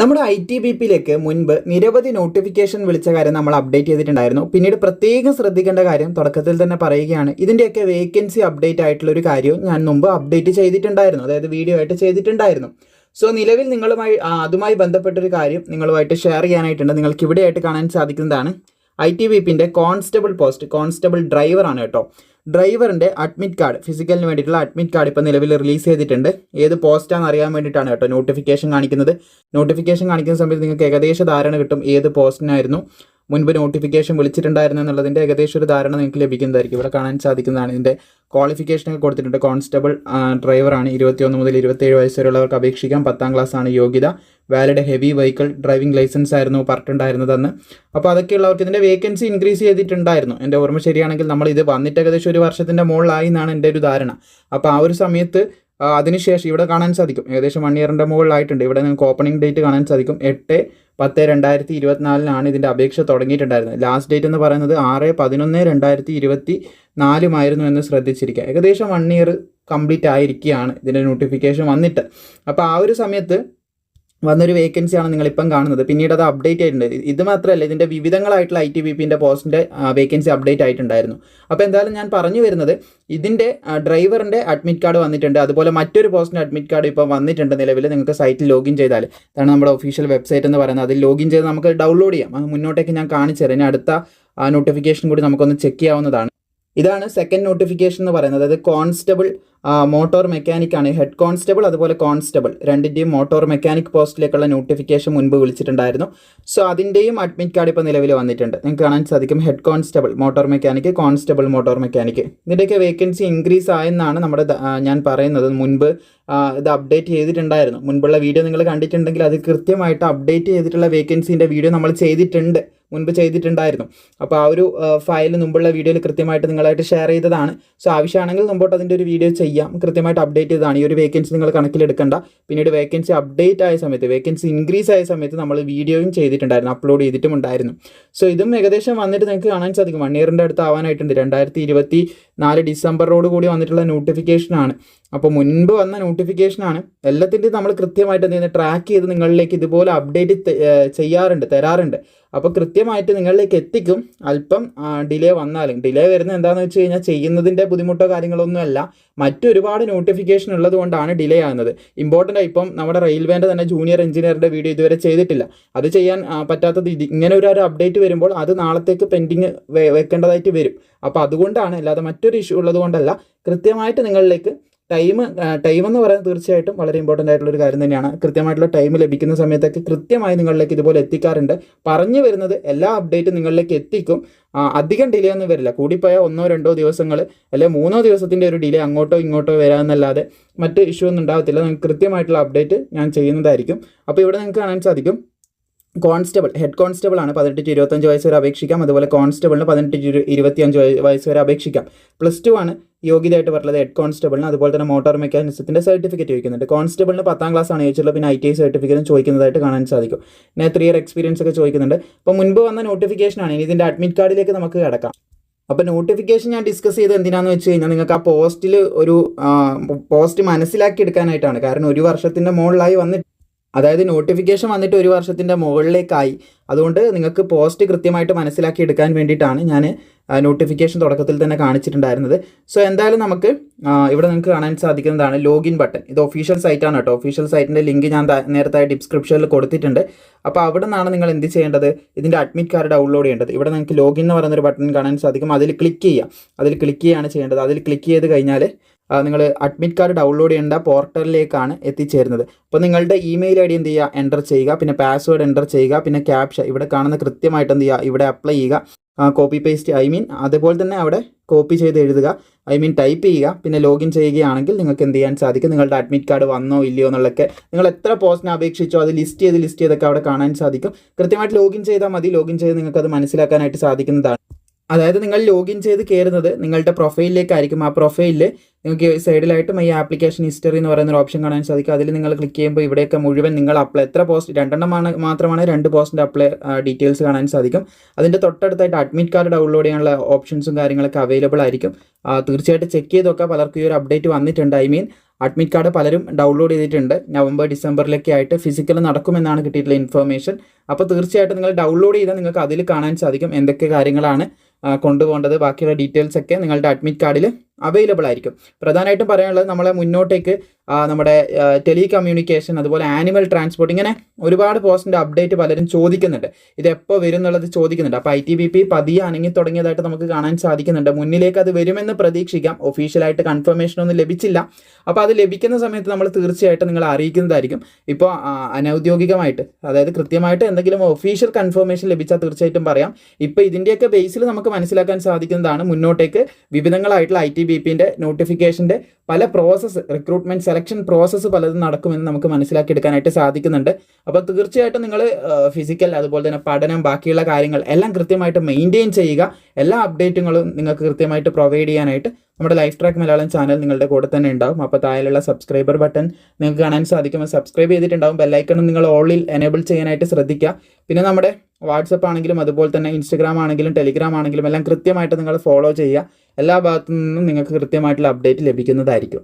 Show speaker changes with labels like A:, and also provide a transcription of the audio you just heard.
A: നമ്മുടെ I T B പിയിലേക്ക് മുൻപ് നിരവധി നോട്ടിഫിക്കേഷൻ വിളിച്ച കാര്യം നമ്മൾ അപ്ഡേറ്റ് ചെയ്തിട്ടുണ്ടായിരുന്നു. പിന്നീട് പ്രത്യേകം ശ്രദ്ധിക്കേണ്ട കാര്യം തുടക്കത്തിൽ തന്നെ പറയുകയാണ്. ഇതിന്റെയൊക്കെ വേക്കൻസി അപ്ഡേറ്റ് ആയിട്ടുള്ള ഒരു കാര്യവും ഞാൻ മുമ്പ് അപ്ഡേറ്റ് ചെയ്തിട്ടുണ്ടായിരുന്നു. അതായത് വീഡിയോ ആയിട്ട് ചെയ്തിട്ടുണ്ടായിരുന്നു. സോ നിലവിൽ നിങ്ങളുമായി അതുമായി ബന്ധപ്പെട്ടൊരു കാര്യം നിങ്ങളുമായിട്ട് ഷെയർ ചെയ്യാനായിട്ടുണ്ട്. നിങ്ങൾക്ക് ഇവിടെയായിട്ട് കാണാൻ സാധിക്കുന്നതാണ് ഐ ടി ബി പിന്റെ കോൺസ്റ്റബിൾ പോസ്റ്റ് കോൺസ്റ്റബിൾ ഡ്രൈവറാണ് കേട്ടോ. ഡ്രൈവറിന്റെ അഡ്മിറ്റ് കാർഡ് ഫിസിക്കലിന് വേണ്ടിയിട്ടുള്ള അഡ്മിറ്റ് കാർഡ് ഇപ്പോൾ നിലവിൽ റിലീസ് ചെയ്തിട്ടുണ്ട്. ഏത് പോസ്റ്റാണെന്ന് അറിയാൻ വേണ്ടിയിട്ടാണ് കേട്ടോ നോട്ടിഫിക്കേഷൻ കാണിക്കുന്നത്. നോട്ടിഫിക്കേഷൻ കാണിക്കുന്ന സമയത്ത് നിങ്ങൾക്ക് ഏകദേശ ധാരണ കിട്ടും ഏത് പോസ്റ്റിനായിരുന്നു മുൻപ് നോട്ടിഫിക്കേഷൻ വിളിച്ചിട്ടുണ്ടായിരുന്നു എന്നുള്ളതിന്റെ ഏകദേശം ഒരു ധാരണ നിങ്ങൾക്ക് ലഭിക്കുന്നതായിരിക്കും. ഇവിടെ കാണാൻ സാധിക്കുന്നതാണ് ഇതിന്റെ ക്വാളിഫിക്കേഷനൊക്കെ കൊടുത്തിട്ടുണ്ട്. കോൺസ്റ്റബിൾ ഡ്രൈവറാണ് ഇരുപത്തിയൊന്ന് മുതൽ ഇരുപത്തേഴ് വയസ്സ് വരെയുള്ളവർക്ക് അപേക്ഷിക്കാം. പത്താം ക്ലാസ് ആണ് യോഗ്യത. Valid heavy vehicle driving licence ആയിരുന്നു പറഞ്ഞിട്ടുണ്ടായിരുന്നത് അന്ന് അപ്പോൾ അതൊക്കെയുള്ളവർക്ക് ഇതിന്റെ വേക്കൻസി ഇൻക്രീസ് ചെയ്തിട്ടുണ്ടായിരുന്നു. എന്റെ ഓർമ്മ ശരിയാണെങ്കിൽ നമ്മൾ ഇത് വന്നിട്ട് ഏകദേശം ഒരു വർഷത്തിന്റെ മുകളിലായി എന്നാണ് എന്റെ ഒരു ധാരണ. അപ്പോൾ ആ ഒരു സമയത്ത് അതിനുശേഷം ഇവിടെ കാണാൻ സാധിക്കും. ഏകദേശം വൺ ഇയറിന്റെ മുകളിലായിട്ടുണ്ട്. ഇവിടെ നിങ്ങൾക്ക് ഓപ്പണിംഗ് ഡേറ്റ് കാണാൻ സാധിക്കും. എട്ട് പത്ത് രണ്ടായിരത്തി ഇരുപത്തിനാലിനാണ് ഇതിന്റെ അപേക്ഷ തുടങ്ങിയിട്ടുണ്ടായിരുന്നത്. ലാസ്റ്റ് ഡേറ്റ് എന്ന് പറയുന്നത് ആറ് പതിനൊന്ന് രണ്ടായിരത്തി ഇരുപത്തി നാലുമായിരുന്നു എന്ന് ശ്രദ്ധിച്ചിരിക്കുക. ഏകദേശം വൺ ഇയർ കംപ്ലീറ്റ് ആയിരിക്കുകയാണ് ഇതിന്റെ നോട്ടിഫിക്കേഷൻ വന്നിട്ട്. അപ്പോൾ ആ ഒരു സമയത്ത് വന്നൊരു വേക്കൻസിയാണ് നിങ്ങളിപ്പം കാണുന്നത്. പിന്നീട് അത് അപ്ഡേറ്റ് ആയിട്ടുണ്ട്. ഇത് മാത്രമല്ല ഇതിന്റെ വിവിധങ്ങളായിട്ടുള്ള ഐ ടി ബി പിന്റെ പോസ്റ്റിന്റെ വേക്കൻസി അപ്ഡേറ്റ് ആയിട്ടുണ്ടായിരുന്നു. അപ്പോൾ എന്തായാലും ഞാൻ പറഞ്ഞു വരുന്നത് ഇതിന്റെ ഡ്രൈവറിന്റെ അഡ്മിറ്റ് കാർഡ് വന്നിട്ടുണ്ട്. അതുപോലെ മറ്റൊരു പോസ്റ്റിന്റെ അഡ്മിറ്റ് കാർഡ് ഇപ്പോൾ വന്നിട്ടുണ്ട് നിലവിൽ നിങ്ങൾക്ക് സൈറ്റിൽ ലോഗിൻ ചെയ്താൽ. അതാണ് നമ്മുടെ ഒഫീഷ്യൽ വെബ്സൈറ്റ് എന്ന് പറയുന്നത്. അതിൽ ലോഗിൻ ചെയ്ത് നമുക്ക് ഡൗൺലോഡ് ചെയ്യാം. അത് മുന്നോട്ടേക്ക് ഞാൻ കാണിച്ചു തരാം. ഇനി അടുത്ത നോട്ടിഫിക്കേഷൻ കൂടി നമുക്കൊന്ന് ചെക്ക് ചെയ്യാവുന്നതാണ്. ഇതാണ് സെക്കൻഡ് നോട്ടിഫിക്കേഷൻ എന്ന് പറയുന്നത്. അതായത് കോൺസ്റ്റബിൾ മോട്ടോർ മെക്കാനിക് ആണ്. ഹെഡ് കോൺസ്റ്റബിൾ അതുപോലെ കോൺസ്റ്റബിൾ രണ്ടിന്റെയും മോട്ടോർ മെക്കാനിക് പോസ്റ്റിലേക്കുള്ള നോട്ടിഫിക്കേഷൻ മുൻപ് വിളിച്ചിട്ടുണ്ടായിരുന്നു. സോ അതിന്റെയും അഡ്മിറ്റ് കാർഡ് ഇപ്പോൾ നിലവിൽ വന്നിട്ടുണ്ട്. നിങ്ങൾക്ക് കാണാൻ സാധിക്കും head constable motor mechanic constable motor mechanic ഇതിന്റെയൊക്കെ വേക്കൻസി ഇൻക്രീസ് ആയെന്നാണ് നമ്മുടെ ഞാൻ പറയുന്നത്. മുൻപ് ഇത് അപ്ഡേറ്റ് ചെയ്തിട്ടുണ്ടായിരുന്നു. മുൻപുള്ള വീഡിയോ നിങ്ങൾ കണ്ടിട്ടുണ്ടെങ്കിൽ അത് കൃത്യമായിട്ട് അപ്ഡേറ്റ് ചെയ്തിട്ടുള്ള വേക്കൻസിന്റെ വീഡിയോ നമ്മൾ ചെയ്തിട്ടുണ്ട്. മുൻപ് ചെയ്തിട്ടുണ്ടായിരുന്നു. അപ്പോൾ ആ ഒരു ഫയൽ മുമ്പുള്ള വീഡിയോയിൽ കൃത്യമായിട്ട് നിങ്ങളായിട്ട് ഷെയർ ചെയ്തതാണ്. സോ ആവശ്യമാണെങ്കിൽ മുമ്പോട്ട് അതിന്റെ ഒരു വീഡിയോ ചെയ്യാം. കൃത്യമായിട്ട് അപ്ഡേറ്റ് ചെയ്തതാണ്. ഈ ഒരു വേക്കൻസി നിങ്ങൾ കണക്കിലെടുക്കേണ്ട. പിന്നീട് വേക്കൻസി അപ്ഡേറ്റ് ആയ സമയത്ത് വേക്കൻസി ഇൻക്രീസ് ആയ സമയത്ത് നമ്മൾ വീഡിയോയും ചെയ്തിട്ടുണ്ടായിരുന്നു അപ്ലോഡ് ചെയ്തിട്ടും ഉണ്ടായിരുന്നു സോ ഇതും ഏകദേശം വന്നിട്ട് നിങ്ങൾക്ക് കാണാൻ സാധിക്കും. വൺ ഇയറിന്റെ അടുത്ത് ആവാനായിട്ടുണ്ട്. രണ്ടായിരത്തി ഇരുപത്തി നാല് ഡിസംബറോട് കൂടി വന്നിട്ടുള്ള നോട്ടിഫിക്കേഷനാണ് അപ്പോൾ മുൻപ് വന്ന നോട്ടിഫിക്കേഷനാണ് എല്ലാത്തിന്റെയും നമ്മൾ കൃത്യമായിട്ട് എന്ത് ട്രാക്ക് ചെയ്ത് നിങ്ങളിലേക്ക് ഇതുപോലെ അപ്ഡേറ്റ് ചെയ്യാറുണ്ട് തരാറുണ്ട്. അപ്പോൾ കൃത്യമായിട്ട് നിങ്ങളിലേക്ക് എത്തിക്കും. അല്പം ഡിലേ വന്നാലും. ഡിലേ വരുന്നത് എന്താണെന്ന് വെച്ച് കഴിഞ്ഞാൽ ചെയ്യുന്നതിന്റെ ബുദ്ധിമുട്ടോ കാര്യങ്ങളൊന്നുമല്ല മറ്റൊരുപാട് നോട്ടിഫിക്കേഷൻ ഉള്ളത് കൊണ്ടാണ് ഡിലേ ആകുന്നത്. ഇമ്പോർട്ടന്റ് ഇപ്പം നമ്മുടെ റെയിൽവേന്റെ തന്നെ ജൂനിയർ എഞ്ചിനീയറുടെ വീഡിയോ ഇതുവരെ ചെയ്തിട്ടില്ല. അത് ചെയ്യാൻ പറ്റാത്തത് ഇങ്ങനെ ഒരു അപ്ഡേറ്റ് വരുമ്പോൾ അത് നാളത്തേക്ക് പെൻഡിങ് വെക്കേണ്ടതായിട്ട് വരും. അപ്പോൾ അതുകൊണ്ടാണ് അല്ലാതെ മറ്റൊരു ഇഷ്യൂ ഉള്ളത് കൊണ്ടല്ല കൃത്യമായിട്ട് നിങ്ങളിലേക്ക് ടൈം ടൈം എന്ന് പറയുന്നത് തീർച്ചയായിട്ടും വളരെ ഇമ്പോർട്ടന്റ് ആയിട്ടുള്ള ഒരു കാര്യം തന്നെയാണ്. കൃത്യമായിട്ടുള്ള ടൈം ലഭിക്കുന്ന സമയത്തൊക്കെ കൃത്യമായി നിങ്ങളിലേക്ക് ഇതുപോലെ എത്തിക്കാറുണ്ട്. പറഞ്ഞു വരുന്നത് എല്ലാ അപ്ഡേറ്റും നിങ്ങളിലേക്ക് എത്തിക്കും. അധികം ഡിലേ ഒന്നും വരില്ല. കൂടിപ്പോയാൽ ഒന്നോ രണ്ടോ ദിവസങ്ങൾ അല്ലെങ്കിൽ മൂന്നോ ദിവസത്തിന്റെ ഒരു ഡിലേ അങ്ങോട്ടോ ഇങ്ങോട്ടോ വരാമെന്നല്ലാതെ മറ്റ് ഇഷ്യൂ ഒന്നും ഉണ്ടാകത്തില്ല. നിങ്ങൾക്ക് കൃത്യമായിട്ടുള്ള അപ്ഡേറ്റ് ഞാൻ ചെയ്യുന്നതായിരിക്കും. അപ്പോൾ ഇവിടെ നിങ്ങൾക്ക് കാണാൻ സാധിക്കും. കോൺസ്റ്റബിൾ ഹെഡ് കോൺസ്റ്റബിൾ ആണ് പതിനെട്ട് ടു ഇരുപത്തഞ്ച് വയസ്സ് വരെ അപേക്ഷിക്കാം. അതുപോലെ കോൺസ്റ്റബിളിന് പതിനെട്ട് ടു ഇരുപത്തിയഞ്ച് വയ- വയസ്സ് വരെ അപേക്ഷിക്കാം. പ്ലസ് ടു ആണ് യോഗ്യതയായിട്ട് പറഞ്ഞത് ഹെഡ് കോൺസ്റ്റബിളിന്. അതുപോലെ തന്നെ മോട്ടോർ മെക്കാനിസത്തിന്റെ സർട്ടിഫിക്കറ്റ് ചോദിക്കുന്നുണ്ട്. കോൺസ്റ്റബിളിന് പത്താം ക്ലാസ് ആണ് ചോദിച്ചിട്ടുള്ളത്. പിന്നെ ഐ ടി ഐ സർട്ടിഫിക്കറ്റും ചോദിക്കുന്നതായിട്ട് കാണാൻ സാധിക്കും. പിന്നെ ത്രീ ഇയർ എക്സ്പീരിയൻസ് ഒക്കെ ചോദിക്കുന്നുണ്ട്. അപ്പോൾ മുൻപ് വന്ന നോട്ടിഫിക്കേഷൻ ആണ്. ഇനി ഇതിന്റെ അഡ്മിറ്റ് കാർഡിലേക്ക് നമുക്ക് കിടക്കാം. അപ്പോൾ നോട്ടിഫിക്കേഷൻ ഞാൻ ഡിസ്കസ് ചെയ്ത് എന്തിനാന്ന് വെച്ച് കഴിഞ്ഞാൽ നിങ്ങൾക്ക് ആ പോസ്റ്റിൽ ഒരു പോസ്റ്റ് മനസ്സിലാക്കി എടുക്കാനായിട്ടാണ് കാരണം ഒരു വർഷത്തിന്റെ മുകളിലായി വന്നിട്ട് അതായത് നോട്ടിഫിക്കേഷൻ വന്നിട്ട് ഒരു വർഷത്തിന്റെ മുകളിലേക്കായി. അതുകൊണ്ട് നിങ്ങൾക്ക് പോസ്റ്റ് കൃത്യമായിട്ട് മനസ്സിലാക്കി എടുക്കാൻ വേണ്ടിയിട്ടാണ് ഞാൻ നോട്ടിഫിക്കേഷൻ തുടക്കത്തിൽ തന്നെ കാണിച്ചിട്ടുണ്ടായിരുന്നത്. സോ എന്തായാലും നമുക്ക് ഇവിടെ നിങ്ങൾക്ക് കാണാൻ സാധിക്കുന്നതാണ് ലോഗിൻ ബട്ടൺ ഇത് ഒഫീഷ്യൽ സൈറ്റാണ് കേട്ടോ. ഒഫീഷ്യൽ സൈറ്റിന്റെ ലിങ്ക് ഞാൻ നേരത്തെ ഡിസ്ക്രിപ്ഷനിൽ കൊടുത്തിട്ടുണ്ട്. അപ്പോൾ അവിടെ നിന്നാണ് നിങ്ങൾ എന്ത് ചെയ്യേണ്ടത്? ഇതിന്റെ അഡ്മിറ്റ് കാർഡ് ഡൗൺലോഡ് ചെയ്യേണ്ടത്. ഇവിടെ നിങ്ങൾക്ക് ലോഗിൻ എന്ന് പറയുന്നൊരു ബട്ടൺ കാണാൻ സാധിക്കും. അതിൽ ക്ലിക്ക് ചെയ്യുക. അതിൽ ക്ലിക്ക് ചെയ്യുകയാണ് ചെയ്യേണ്ടത്. അതിൽ ക്ലിക്ക് ചെയ്ത് കഴിഞ്ഞാൽ നിങ്ങൾ അഡ്മിറ്റ് കാർഡ് ഡൗൺലോഡ് ചെയ്യേണ്ട പോർട്ടലിലേക്കാണ് എത്തിച്ചേരുന്നത്. അപ്പോൾ നിങ്ങളുടെ ഇമെയിൽ ഐ ഡി എന്ത് ചെയ്യുക? എന്റർ ചെയ്യുക. പിന്നെ പാസ്വേഡ് എന്റർ ചെയ്യുക. പിന്നെ ക്യാപ്ഷ ഇവിടെ കാണുന്ന കൃത്യമായിട്ട് എന്ത് ചെയ്യുക? ഇവിടെ അപ്ലൈ ചെയ്യുക. കോപ്പി പേസ്റ്റ് ഐ മീൻ അതുപോലെ തന്നെ അവിടെ കോപ്പി ചെയ്ത് എഴുതുക. ഐ മീൻ ടൈപ്പ് ചെയ്യുക. പിന്നെ ലോഗിൻ ചെയ്യുകയാണെങ്കിൽ നിങ്ങൾക്ക് എന്ത് ചെയ്യാൻ സാധിക്കും? നിങ്ങളുടെ അഡ്മിറ്റ് കാർഡ് വന്നോ ഇല്ലയോ എന്നുള്ളതൊക്കെ നിങ്ങൾ എത്ര പോസ്റ്റിനെ അപേക്ഷിച്ചോ അത് ലിസ്റ്റ് ചെയ്ത് ലിസ്റ്റ് ചെയ്തൊക്കെ അവിടെ കാണാൻ സാധിക്കും. കൃത്യമായിട്ട് ലോഗിൻ ചെയ്താൽ മതി. ലോഗിൻ ചെയ്ത് നിങ്ങൾക്ക് അത് മനസ്സിലാക്കാനായിട്ട് സാധിക്കുന്നതാണ്. അതായത് നിങ്ങൾ ലോഗിൻ ചെയ്ത് കയറുന്നത് നിങ്ങളുടെ പ്രൊഫൈലിലേക്കായിരിക്കും ആ പ്രൊഫൈലിൽ നിങ്ങൾക്ക് സൈഡിലായിട്ടും ഈ ആപ്ലിക്കേഷൻ ഹിസ്റ്ററി എന്ന് പറയുന്ന ഒരു ഓപ്ഷൻ കാണാൻ സാധിക്കും. അതിൽ നിങ്ങൾ ക്ലിക്ക് ചെയ്യുമ്പോൾ ഇവിടെയൊക്കെ മുഴുവൻ നിങ്ങൾ അപ്ലൈ എത്ര പോസ്റ്റ് രണ്ടെണ്ണമാണ് മാത്രമാണ് രണ്ട് പോസ്റ്റിന്റെ അപ്ലൈ ഡീറ്റെയിൽസ് കാണാൻ സാധിക്കും. അതിന്റെ തൊട്ടടുത്തായിട്ട് അഡ്മിറ്റ് കാർഡ് ഡൗൺലോഡ് ചെയ്യാനുള്ള ഓപ്ഷൻസും കാര്യങ്ങളൊക്കെ അവൈലബിൾ ആയിരിക്കും. തീർച്ചയായിട്ടും ചെക്ക് ചെയ്തൊക്കെ പലർക്കും ഈ ഒരു അപ്ഡേറ്റ് വന്നിട്ടുണ്ട്. ഐ മീൻ അഡ്മിറ്റ് കാർഡ് പലരും ഡൗൺലോഡ് ചെയ്തിട്ടുണ്ട്. നവംബർ ഡിസംബറിലൊക്കെ ആയിട്ട് ഫിസിക്കൽ നടക്കുമെന്നാണ് കിട്ടിയിട്ടുള്ള ഇൻഫർമേഷൻ അപ്പോൾ തീർച്ചയായിട്ടും നിങ്ങൾ ഡൗൺലോഡ് ചെയ്താൽ നിങ്ങൾക്ക് അതിൽ കാണാൻ സാധിക്കും എന്തൊക്കെ കാര്യങ്ങളാണ് കൊണ്ടുപോകേണ്ടത്. ബാക്കിയുള്ള ഡീറ്റെയിൽസ് ഒക്കെ നിങ്ങളുടെ അഡ്മിറ്റ് കാർഡിൽ അവൈലബിൾ ആയിരിക്കും. പ്രധാനമായിട്ടും പറയാനുള്ളത് നമ്മളെ മുന്നോട്ടേക്ക് നമ്മുടെ ടെലി കമ്മ്യൂണിക്കേഷൻ അതുപോലെ ആനിമൽ ട്രാൻസ്പോർട്ട് ഇങ്ങനെ ഒരുപാട് പോസ്റ്റിന്റെ അപ്ഡേറ്റ് പലരും ചോദിക്കുന്നുണ്ട്. ഇത് എപ്പോൾ വരും എന്നുള്ളത് ചോദിക്കുന്നുണ്ട്. അപ്പോൾ ഐ ടി ബി പി പതിയെ അനങ്ങി തുടങ്ങിയതായിട്ട് നമുക്ക് കാണാൻ സാധിക്കുന്നുണ്ട്. മുന്നിലേക്ക് അത് വരുമെന്ന് പ്രതീക്ഷിക്കാം. ഒഫീഷ്യലായിട്ട് കൺഫർമേഷൻ ഒന്നും ലഭിച്ചില്ല. അപ്പോൾ അത് ലഭിക്കുന്ന സമയത്ത് നമ്മൾ തീർച്ചയായിട്ടും നിങ്ങൾ അറിയിക്കുന്നതായിരിക്കും. ഇപ്പോൾ അനൗദ്യോഗികമായിട്ട് അതായത് കൃത്യമായിട്ട് എന്തെങ്കിലും ഒഫീഷ്യൽ കൺഫർമേഷൻ ലഭിച്ചാൽ തീർച്ചയായിട്ടും പറയാം. ഇപ്പോൾ ഇതിന്റെയൊക്കെ ബേസിൽ നമുക്ക് മനസ്സിലാക്കാൻ സാധിക്കുന്നതാണ് മുന്നോട്ടേക്ക് വിവിധങ്ങളായിട്ടുള്ള ഐ ടി ബി പിന്റെ പല പ്രോസസ്സ് റിക്രൂട്ട്മെന്റ് സെലക്ഷൻ പ്രോസസ്സ് പലതും നടക്കുമെന്ന് നമുക്ക് മനസ്സിലാക്കിയെടുക്കാനായിട്ട് സാധിക്കുന്നുണ്ട്. അപ്പോൾ തീർച്ചയായിട്ടും നിങ്ങൾ ഫിസിക്കൽ അതുപോലെ തന്നെ പഠനം ബാക്കിയുള്ള കാര്യങ്ങൾ എല്ലാം കൃത്യമായിട്ട് മെയിന്റെയിൻ ചെയ്യുക. എല്ലാ അപ്ഡേറ്റുകളും നിങ്ങൾക്ക് കൃത്യമായിട്ട് പ്രൊവൈഡ് ചെയ്യാനായിട്ട് നമ്മുടെ ലൈഫ് ട്രാക്ക് മലയാളം ചാനൽ നിങ്ങളുടെ കൂടെ തന്നെ ഉണ്ടാവും. അപ്പോൾ താഴെയുള്ള സബ്സ്ക്രൈബർ ബട്ടൺ നിങ്ങൾക്ക് കാണാൻ സാധിക്കും. സബ്സ്ക്രൈബ് ചെയ്തിട്ടുണ്ടാവും. ബെല്ലൈക്കണും നിങ്ങൾ ഓളിൽ എനേബിൾ ചെയ്യാനായിട്ട് ശ്രദ്ധിക്കുക. പിന്നെ നമ്മുടെ വാട്സപ്പ് ആണെങ്കിലും അതുപോലെ തന്നെ ഇൻസ്റ്റഗ്രാം ആണെങ്കിലും ടെലിഗ്രാം ആണെങ്കിലും എല്ലാം കൃത്യമായിട്ട് നിങ്ങൾ ഫോളോ ചെയ്യുക. എല്ലാ ഭാഗത്തു നിന്നും നിങ്ങൾക്ക് കൃത്യമായിട്ടുള്ള അപ്ഡേറ്റ് ലഭിക്കുന്നതായിരിക്കും.